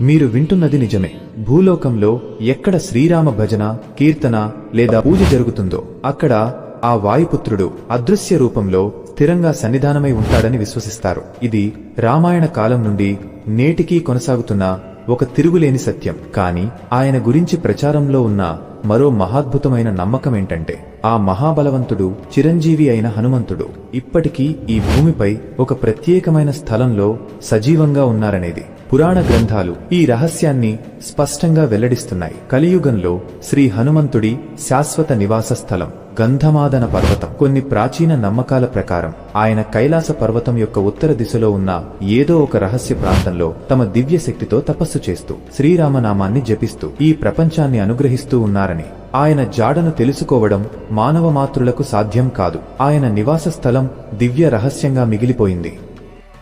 మీరు వింటున్నది నిజమే. భూలోకంలో ఎక్కడ శ్రీరామ భజన కీర్తన లేదా పూజ జరుగుతుందో అక్కడ ఆ వాయుపుత్రుడు అదృశ్య రూపంలో స్థిరంగా సన్నిధానమై ఉంటాడని విశ్వసిస్తారు. ఇది రామాయణ కాలం నుండి నేటికీ కొనసాగుతున్న ఒక తిరుగులేని సత్యం. కాని ఆయన గురించి ప్రచారంలో ఉన్న మరో మహాద్భుతమైన నమ్మకమేంటంటే ఆ మహాబలవంతుడు చిరంజీవి అయిన హనుమంతుడు ఇప్పటికీ ఈ భూమిపై ఒక ప్రత్యేకమైన స్థలంలో సజీవంగా ఉన్నారనేది. పురాణ గ్రంథాలు ఈ రహస్యాన్ని స్పష్టంగా వెల్లడిస్తున్నాయి. కలియుగంలో శ్రీ హనుమంతుడి శాశ్వత నివాస స్థలం గంధమాదన పర్వతం. కొన్ని ప్రాచీన నమ్మకాల ప్రకారం ఆయన కైలాస పర్వతం యొక్క ఉత్తర దిశలో ఉన్న ఏదో ఒక రహస్య ప్రాంతంలో తమ దివ్య శక్తితో తపస్సు చేస్తూ శ్రీరామనామాన్ని జపిస్తూ ఈ ప్రపంచాన్ని అనుగ్రహిస్తూ ఉన్నారని. ఆయన జాడను తెలుసుకోవడం మానవ మాతృలకు సాధ్యం కాదు. ఆయన నివాస స్థలం దివ్య రహస్యంగా మిగిలిపోయింది.